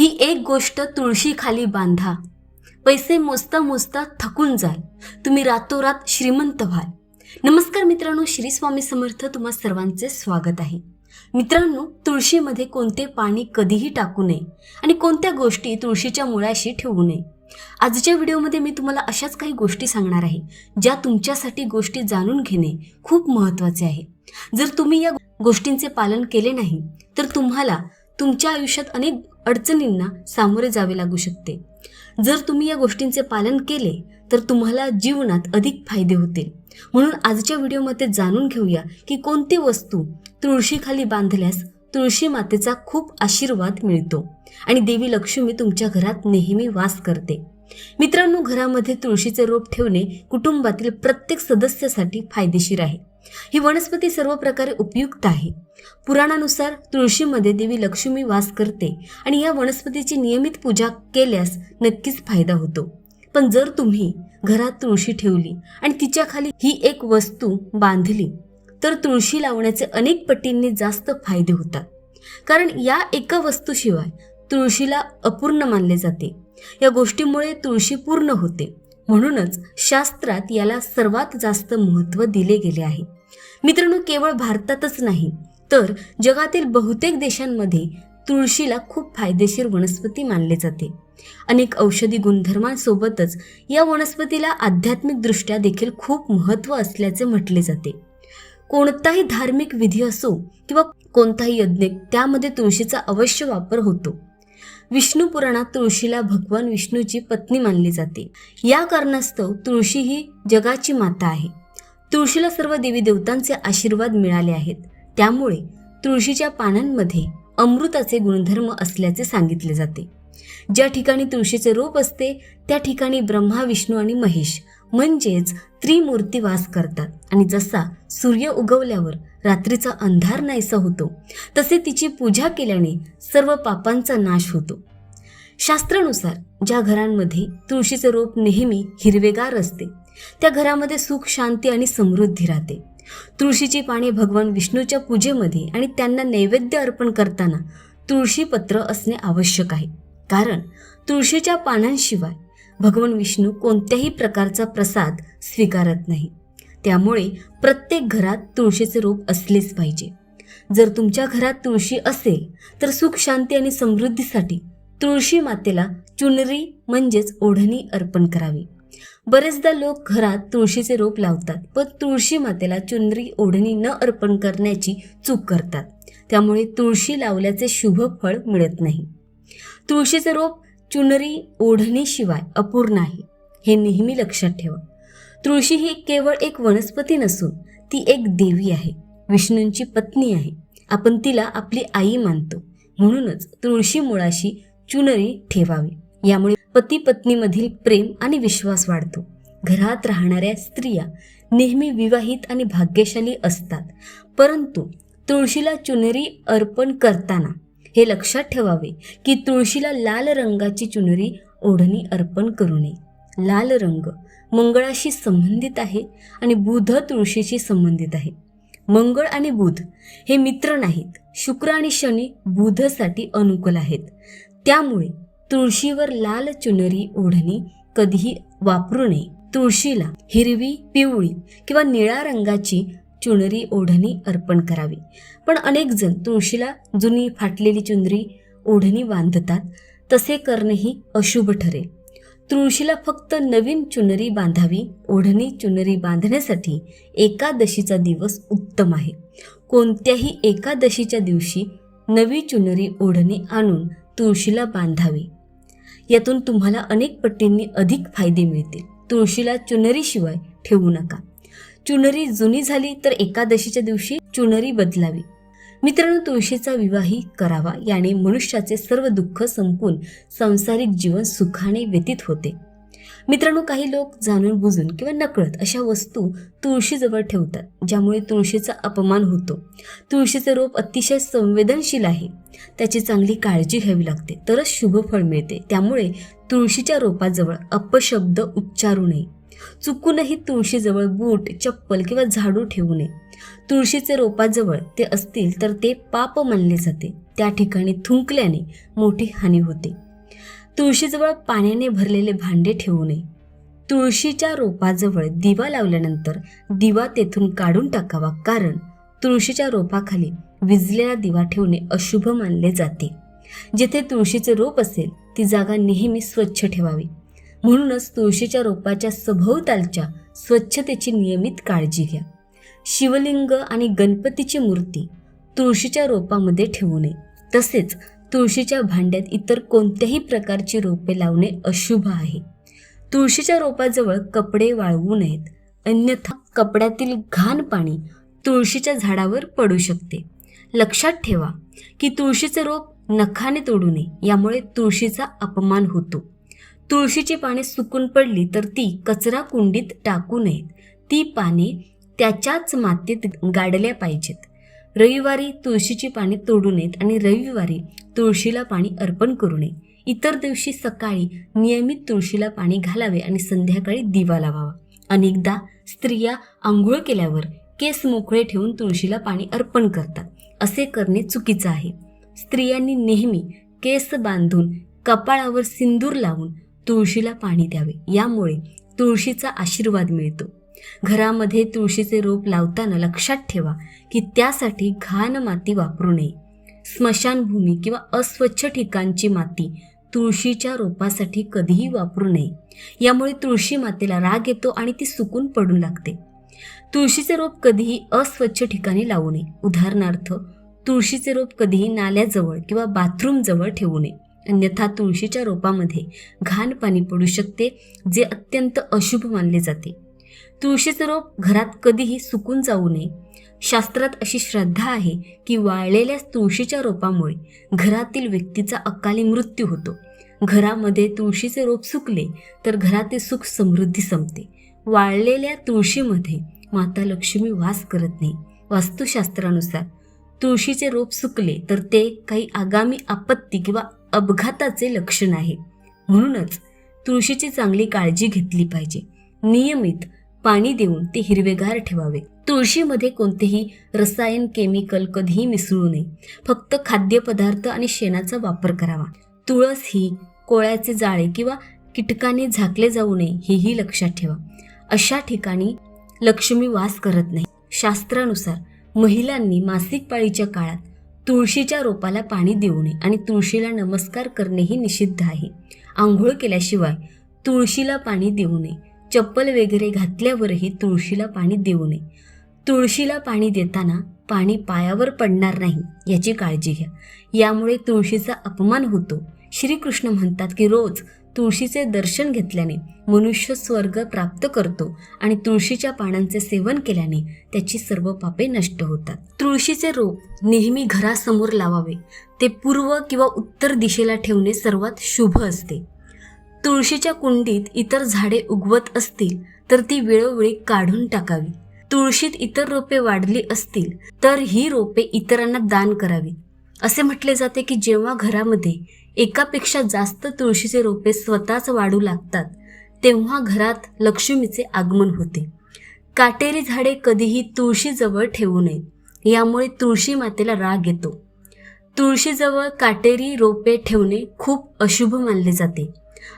ही एक गोष्ट तुळशी खाली बांधा. पैसे मोजता मोजता थकून जाल. तुम्ही रातोरात श्रीमंत व्हाल. नमस्कार मित्रांनो श्री स्वामी समर्थ तुम्हा सर्वांचे स्वागत आहे. मित्रांनो तुळशीमध्ये कोणते पाणी कधीही टाकू नये आणि कोणत्या गोष्टी तुळशीच्या मुळाशी ठेवू नये. आजच्या व्हिडिओमध्ये मी तुम्हाला अशाच काही गोष्टी सांगणार आहे ज्या तुमच्यासाठी गोष्टी जाणून घेणे खूप महत्त्वाचे आहे. जर तुम्ही या गोष्टींचे पालन केले नाही तर तुम्हाला तुमच्या आयुष्यात अनेक अडचणींना सामोरे जावे लागू शकते. जर तुम्ही या गोष्टींचे पालन केले तर तुम्हाला जीवनात अधिक फायदे होतील. म्हणून आजच्या व्हिडिओमध्ये जाणून घेऊया की कोणती वस्तू तुळशीखाली बांधल्यास तुळशी मातेचा खूप आशीर्वाद मिळतो आणि देवी लक्ष्मी तुमच्या घरात नेहमी वास करते. मित्रांनो घरामध्ये तुळशीचे रोप ठेवणे कुटुंबातील प्रत्येक सदस्यासाठी फायदेशीर आहे. ही वनस्पती सर्व प्रकारे उपयुक्त आहे. पुराणानुसार तुळशीमध्ये देवी लक्ष्मी वास करते आणि या वनस्पतीची नियमित पूजा केल्यास नक्कीच फायदा होतो. पण जर तुम्ही घरात तुळशी ठेवली आणि तिच्या खाली ही एक वस्तू बांधली तर तुळशी लावण्याचे अनेक पटींनी जास्त फायदे होतात. कारण या एका वस्तूशिवाय तुळशीला अपूर्ण मानले जाते. या गोष्टीमुळे तुळशी पूर्ण होते. म्हणूनच शास्त्रात याला सर्वात जास्त महत्त्व दिले गेले आहे. मित्रांनो केवळ भारतातच नाही तर जगातील बहुतेक देशांमध्ये तुळशीला खूप फायदेशीर वनस्पती मानले जाते. अनेक औषधी गुणधर्मांसोबतच या वनस्पतीला आध्यात्मिकदृष्ट्या देखील खूप महत्त्व असल्याचे म्हटले जाते. कोणताही धार्मिक विधी असो किंवा कोणताही यज्ञ त्यामध्ये तुळशीचा अवश्य वापर होतो. विष्णू पुराणात तुळशीला भगवान विष्णूची पत्नी मानली जाते. या कारणास्तव तुळशी ही जगाची माता आहे. तुळशीला सर्व देवी देवतांचे आशीर्वाद मिळाले आहेत. त्यामुळे तुळशीच्या पानांमध्ये अमृताचे गुणधर्म असल्याचे सांगितले जाते. ज्या ठिकाणी तुळशीचे रोप असते त्या ठिकाणी ब्रह्मा विष्णू आणि महेश म्हणजेच त्रिमूर्ती वास करतात. आणि जसा सूर्य उगवल्यावर रात्रीचा अंधार नाहीसा होतो. तसे तिची पूजा केल्याने सर्व पापांचा नाश होतो. शास्त्रानुसार ज्या घरांमध्ये तुळशीचे रोप नेहमी हिरवेगार असते त्या घरामध्ये सुख शांती आणि समृद्धी राहते. तुळशीची पाने भगवान विष्णूच्या पूजेमध्ये आणि त्यांना नैवेद्य अर्पण करताना तुळशीपत्र असणे आवश्यक आहे. कारण तुळशीच्या पानांशिवाय भगवान विष्णू कोणत्याही प्रकारचा प्रसाद स्वीकारत नाही. त्यामुळे प्रत्येक घरात तुळशीचे रोप असलेच पाहिजे. जर तुमच्या घरात तुळशी असेल तर सुख शांती आणि समृद्धीसाठी तुळशी मातेला चुनरी म्हणजेच ओढणी अर्पण करावी. बरेचदा लोक घरात तुळशीचे रोप लावतात पण तुळशी मातेला चुनरी ओढणी न अर्पण करण्याची चूक करतात. त्यामुळे तुळशी लावल्याचे शुभ फळ मिळत नाही. तुळशीचे रोप चुनरी ओढणीशिवाय अपूर्ण आहे. हे नेहमी लक्षात ठेवा. तुळशी ही केवळ एक वनस्पती नसून ती एक देवी आहे. विष्णूंची पत्नी आहे. आपण तिला आपली आई मानतो. म्हणूनच तुळशी मुळाशी चुनरी ठेवावी. यामुळे पती पत्नीमधील प्रेम आणि विश्वास वाढतो. घरात राहणाऱ्या स्त्रिया नेहमी विवाहित आणि भाग्यशाली असतात. परंतु तुळशीला चुनरी अर्पण करताना हे लक्षात ठेवावे की तुळशीला लाल रंगाची चुनरी ओढणी अर्पण करू नये. लाल रंग मंगळाशी संबंधित आहे आणि बुध तुळशीशी संबंधित आहे. मंगळ आणि बुध हे मित्र नाहीत. शुक्र आणि शनी बुधसाठी अनुकूल आहेत. त्यामुळे तुळशीवर लाल चुनरी ओढणी कधीही वापरू नये. तुळशीला हिरवी पिवळी किंवा निळ्या रंगाची चुनरी ओढणी अर्पण करावी. पण अनेक जण तुळशीला जुनी फाटलेली चुनरी ओढणी बांधतात. तसे करणेही अशुभ ठरेल. तुळशीला फक्त नवीन चुनरी बांधावी ओढणी चुनरी बांधण्यासाठी एकादशीचा दिवस उत्तम आहे. कोणत्याही एकादशीच्या दिवशी नवी चुनरी ओढणी आणून तुळशीला बांधावी. यातून तुम्हाला अनेक पटींनी अधिक फायदे मिळतील. तुळशीला चुनरीशिवाय ठेवू नका. चुनरी जुनी झाली तर एकादशीच्या दिवशी चुनरी बदलावी. मित्रांनो तुळशीचा विवाही करावा. याने मनुष्याचे सर्व दुःख संपून सांसारिक जीवन सुखाने व्यतीत होते. मित्रांनो काही लोक जाणून बुजून किंवा नकळत अशा वस्तू तुळशीजवळ ठेवतात ज्यामुळे तुळशीचा अपमान होतो. तुळशीचे रोप अतिशय संवेदनशील आहे. त्याची चांगली काळजी घ्यावी लागते. तरच शुभ फळ मिळते. त्यामुळे तुळशीच्या रोपाजवळ अपशब्द उच्चारू नये. चुकूनही तुळशीजवळ बूट चप्पल किंवा झाडू ठेवू नये. तुळशीचे रोपाजवळ ते असतील तर ते पाप मानले जाते. त्या ठिकाणी थुंकल्याने मोठी हानी होते. तुळशीजवळ पाण्याने भरलेले भांडे ठेवू नये. तुळशीच्या रोपाजवळ दिवा लावल्यानंतर दिवा तेथून काढून टाकावा कारण तुळशीच्या रोपाखाली विजलेला दिवा ठेवणे अशुभ मानले जाते. जेथे तुळशीचे रोप असेल ती जागा नेहमी स्वच्छ ठेवावी. म्हणूनच तुळशीच्या रोपाच्या सभोवतालच्या स्वच्छतेची नियमित काळजी घ्या. शिवलिंग आणि गणपतीची मूर्ती तुळशीच्या रोपामध्ये ठेवू नये. तसेच तुळशीच्या भांड्यात इतर कोणत्याही प्रकारची रोपे लावणे अशुभ आहे. तुळशीच्या रोपाजवळ कपडे वाळवू नयेत. अन्यथा कपड्यातील घाण पाणी तुळशीच्या झाडावर पडू शकते. लक्षात ठेवा की तुळशीचे रोप नखाने तोडू नये यामुळे तुळशीचा अपमान होतो. तुळशीची पाने सुकून पडली तर ती कचरा कुंडीत टाकू नयेत. ती पाने त्याच्याच मातीत गाडल्या पाहिजेत. रविवारी तुळशीची पाने तोडू नयेत आणि रविवारी तुळशीला पाणी अर्पण करू नये. इतर दिवशी सकाळी नियमित तुळशीला पाणी घालावे आणि संध्याकाळी दिवा लावावा. अनेकदा स्त्रिया आंघोळ केल्यावर केस मोकळे ठेवून तुळशीला पाणी अर्पण करतात. असे करणे चुकीचं आहे. स्त्रियांनी नेहमी केस बांधून कपाळावर सिंदूर लावून तुळशीला पाणी द्यावे. यामुळे तुळशीचा आशीर्वाद मिळतो. घरामध्ये तुळशीचे रोप लावताना लक्षात ठेवा की त्यासाठी घाण माती वापरू नये. स्मशानभूमी किंवा अस्वच्छ ठिकाणची माती तुळशीच्या रोपासाठी कधीही वापरू नये. यामुळे तुळशी मातेला राग येतो आणि ती सुकून पडू लागते. तुळशीचे रोप कधीही अस्वच्छ ठिकाणी लावू नये. उदाहरणार्थ तुळशीचे रोप कधीही नाल्याजवळ किंवा बाथरूमजवळ ठेवू नये. अन्यथा तुळशीच्या रोपामध्ये घाण पाणी पडू शकते जे अत्यंत अशुभ मानले जाते. तुळशीचे रोप घरात कधीही सुकून जाऊ नये. शास्त्रात अशी श्रद्धा आहे की वाळलेल्या तुळशीच्या रोपामुळे घरातील व्यक्तीचा अकाली मृत्यू होतो. घरामध्ये तुळशीचे रोप सुकले तर घरातील सुख समृद्धी संपते. वाळलेल्या तुळशीमध्ये माता लक्ष्मी वास करत नाही. वास्तुशास्त्रानुसार तुळशीचे रोप सुकले तर ते काही आगामी आपत्ती किंवा अपघाताचे लक्षण आहे. म्हणूनच तुळशीची चांगली काळजी घेतली पाहिजे. नियमित पाणी देऊन ते हिरवेगार ठेवावे. तुळशीमध्ये कोणतेही रसायन केमिकल कधीही मिसळू नये. फक्त खाद्यपदार्थ आणि शेणाचा वापर करावा. तुळस ही कोळ्याचे जाळे किंवा कीटकाने झाकले जाऊ नये हेही लक्षात ठेवा. अशा ठिकाणी लक्ष्मी वास करत नाही. शास्त्रानुसार महिलांनी मासिक पाळीच्या काळात तुळशीच्या रोपाला पाणी देऊ नये आणि तुळशीला नमस्कार करणेही निषिद्ध आहे. आंघोळ केल्याशिवाय तुळशीला पाणी देऊ नये. चप्पल वगैरे घातल्यावरही तुळशीला पाणी देऊ नये. तुळशीला पाणी देताना पाणी पायावर पडणार नाही याची काळजी घ्या. यामुळे तुळशीचा अपमान होतो. श्रीकृष्ण म्हणतात की रोज तुळशीचे दर्शन घेतल्याने मनुष्य स्वर्ग प्राप्त करतो आणि तुळशीच्या पानांचे सेवन केल्याने त्याची सर्व पापे नष्ट होतात. तुळशीचे रोप नेहमी घरासमोर लावावे. ते पूर्व किंवा उत्तर दिशेला ठेवणे सर्वात शुभ असते. तुळशीच्या कुंडीत इतर झाडे उगवत असतील तर ती वेळोवेळी काढून टाकावी. तुळशीत इतर रोपे वाढली असतील तर ही रोपे इतरांना दान करावी. असे म्हटले जाते की जेव्हा घरामध्ये एकापेक्षा जास्त तुळशीचे रोपे स्वतःच वाढू लागतात तेव्हा घरात लक्ष्मीचे आगमन होते. काटेरी झाडे कधीही तुळशीजवळ ठेवू नयेत यामुळे तुळशी मातेला राग येतो. तुळशीजवळ काटेरी रोपे ठेवणे खूप अशुभ मानले जाते.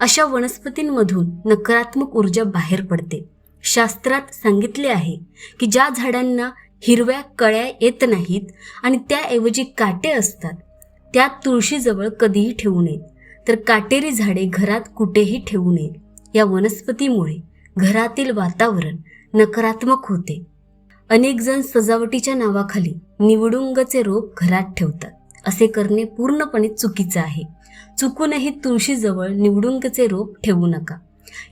अशा वनस्पतींमधून नकारात्मक ऊर्जा बाहेर पडते. शास्त्रात सांगितले आहे की ज्या झाडांना हिरव्या कळ्या येत नाहीत आणि त्याऐवजी काटे असतात त्या तुळशीजवळ कधीही ठेवू नयेत तर काटेरी झाडे घरात कुठेही ठेवू नयेत या वनस्पतीमुळे घरातील वातावरण नकारात्मक होते. अनेक जण सजावटीच्या नावाखाली निवडुंगचे रोप घरात ठेवतात. असे करणे पूर्णपणे चुकीचं आहे. चुकूनही तुळशीजवळ निवडुंगचे रोप ठेवू नका.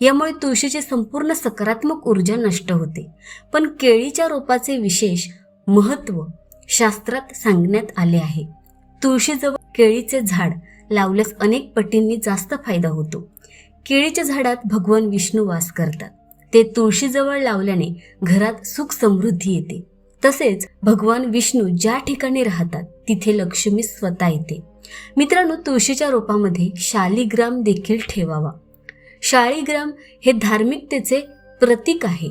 यामुळे तुळशीची संपूर्ण सकारात्मक ऊर्जा नष्ट होते. पण केळीच्या रोपाचे विशेष महत्त्व शास्त्रात सांगण्यात आले आहे. तुळशीजवळ केळीचे झाड लावल्यास अनेक पटींनी जास्त फायदा होतो. केळीच्या झाडात भगवान विष्णू वास करतात. ते तुळशीजवळ लावल्याने घरात सुख समृद्धी येते. तसेच भगवान विष्णू ज्या ठिकाणी राहतात तिथे लक्ष्मी स्वतः येते. मित्रांनो तुळशीच्या रोपामध्ये शालिग्राम देखील ठेवावा. शाळीग्राम हे धार्मिकतेचे प्रतीक आहे.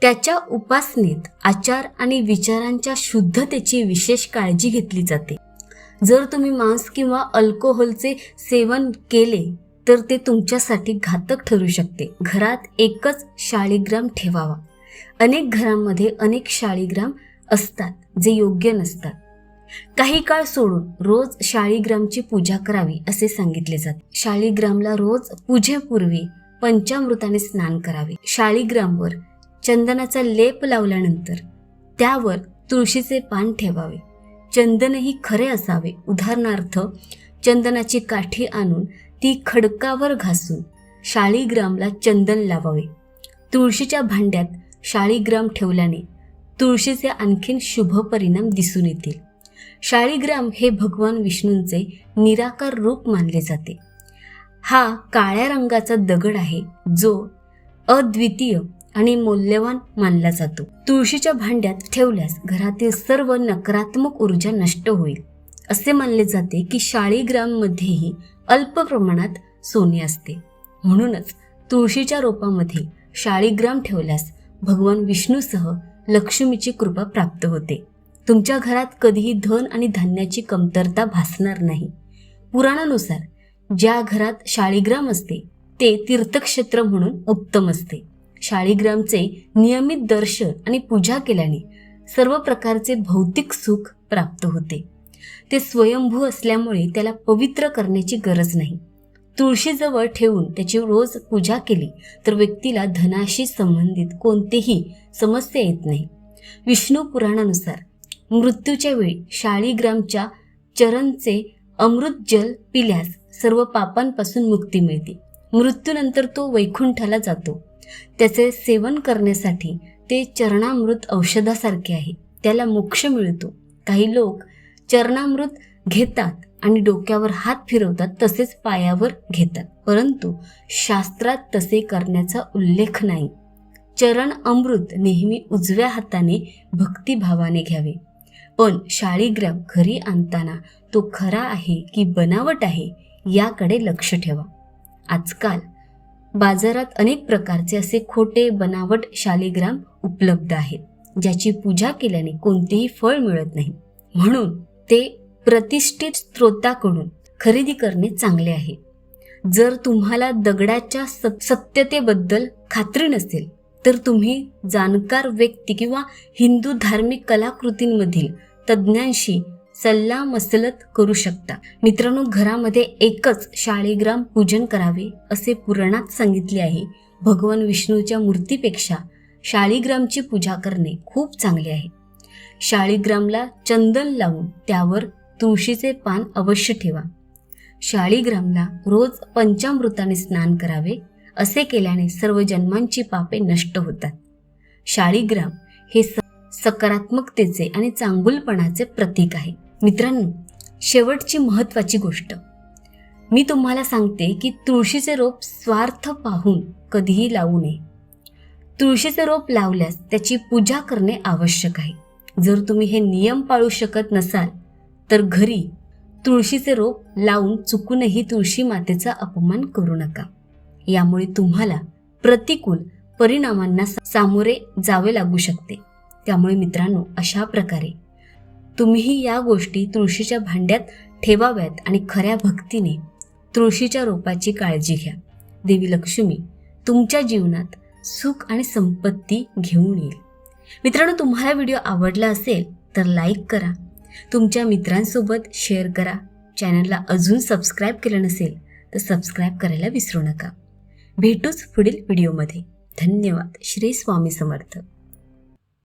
त्याच्या उपासनेत आचार आणि विचारांच्या शुद्धतेची विशेष काळजी घेतली जाते. जर तुम्ही मांस किंवा अल्कोहोलचे सेवन केले तर ते तुमच्यासाठी घातक ठरू शकते. घरात एकच शाळीग्राम ठेवावा. अनेक घरांमध्ये अनेक शाळीग्राम असतात जे योग्य नसतात. काही काळ सोडून रोज शाळीग्रामची पूजा करावी असे सांगितले जाते. शाळीग्रामला रोज पूजेपूर्वी पंचामृताने स्नान करावे. शाळीग्रामवर चंदनाचा लेप लावल्यानंतर त्यावर तुळशीचे पान ठेवावे. चंदनही खरे असावे. उदाहरणार्थ चंदनाची काठी आणून ती खडकावर घासून शाळीग्रामला चंदन लावावे. तुळशीच्या भांड्यात शाळीग्राम ठेवल्याने तुळशीचे आणखीन शुभ परिणाम दिसून येतील. शाळीग्राम हे भगवान विष्णूंचे निराकार रूप मानले जाते. हा काळ्या रंगाचा दगड आहे जो अद्वितीय आणि मौल्यवान मानला जातो. तुळशीच्या भांड्यात ठेवल्यास घरातील सर्व नकारात्मक ऊर्जा नष्ट होईल. असे मानले जाते की शाळीग्राममध्येही अल्प प्रमाणात सोने असते. म्हणूनच तुळशीच्या रोपामध्ये शाळीग्राम ठेवल्यास भगवान विष्णूसह लक्ष्मीची कृपा प्राप्त होते. तुमच्या घरात कधीही धन आणि धान्याची कमतरता भासणार नाही. पुराणानुसार ज्या घरात शाळीग्राम असते ते तीर्थक्षेत्र म्हणून उत्तम असते. शाळीग्रामचे नियमित दर्शन आणि पूजा केल्याने सर्व प्रकारचे भौतिक सुख प्राप्त होते. ते स्वयंभू असल्यामुळे त्याला पवित्र करण्याची गरज नाही. तुळशीजवळ ठेवून त्याची रोज पूजा केली तर व्यक्तीला धनाशी संबंधित कोणतेही समस्या येत नाही. विष्णू पुराणानुसार मृत्यूच्या वेळी शाळीग्रामच्या चरणचे अमृत जल पिल्यास सर्व पापांपासून मुक्ती मिळते. मृत्यूनंतर तो वैकुंठाला जातो. त्याचे सेवन करण्यासाठी ते चरणामृत औषधासारखे आहे. त्याला मोक्ष मिळतो. काही लोक चरणामृत घेतात आणि डोक्यावर हात फिरवतात तसेच पायावर घेतात. परंतु शास्त्रात तसे करण्याचा उल्लेख नाही. चरण अमृत नेहमी उजव्या हाताने भक्तिभावाने घ्यावे. पण शाळीग्राम घरी आणताना तो खरा आहे की बनावट आहे याकडे लक्ष ठेवा. आजकाल बाजारात अनेक प्रकारचे असे खोटे बनावट शालिग्राम उपलब्ध आहेत ज्याची पूजा केल्याने कोणतेही फळ मिळत नाही. म्हणून ते प्रतिष्ठित स्रोताकडून खरेदी करणे चांगले आहे. जर तुम्हाला दगडाच्या सत्यतेबद्दल खात्री नसेल तर तुम्ही जाणकार व्यक्ती किंवा हिंदू धार्मिक कलाकृतींमधील तज्ज्ञांशी सल्ला मसलत करू शकता. मित्रांनो घरामध्ये एकच शाळीग्राम पूजन करावे असे पुराणात सांगितले आहे. भगवान विष्णूच्या मूर्तीपेक्षा शाळीग्रामची पूजा करणे खूप चांगले आहे. शाळीग्रामला चंदन लावून त्यावर तुळशीचे पान अवश्य ठेवा. शाळीग्रामला रोज पंचामृताने स्नान करावे असे केल्याने सर्व जन्मांची पापे नष्ट होतात. शाळीग्राम हे सकारात्मकतेचे आणि चांगुलपणाचे प्रतीक आहे. मित्रांनो शेवटची महत्त्वाची गोष्ट. मी तुम्हाला सांगते की तुळशीचे रोप स्वार्थ पाहून कधीही लावू नये. तुळशीचे रोप लावल्यास त्याची पूजा करणे आवश्यक आहे. जर तुम्ही हे नियम पाळू शकत नसाल तर घरी तुळशीचे रोप लावून चुकूनही तुळशी मातेचा अपमान करू नका. यामुळे तुम्हाला प्रतिकूल परिणामांना सामोरे जावे लागू शकते. त्यामुळे मित्रांनो अशा प्रकारे तुम्हीही या गोष्टी तुळशीच्या भांड्यात ठेवाव्यात आणि खऱ्या भक्तीने तुळशीच्या रोपाची काळजी घ्या. देवी लक्ष्मी तुमच्या जीवनात सुख आणि संपत्ती घेऊन येईल. मित्रांनो तुम्हाला व्हिडिओ आवडला असेल तर लाईक करा. तुमच्या मित्रांसोबत शेअर करा. चॅनलला अजून सबस्क्राईब केलं नसेल तर सबस्क्राईब करायला विसरू नका. भेटूच पुढील व्हिडिओमध्ये. धन्यवाद. श्री स्वामी समर्थ.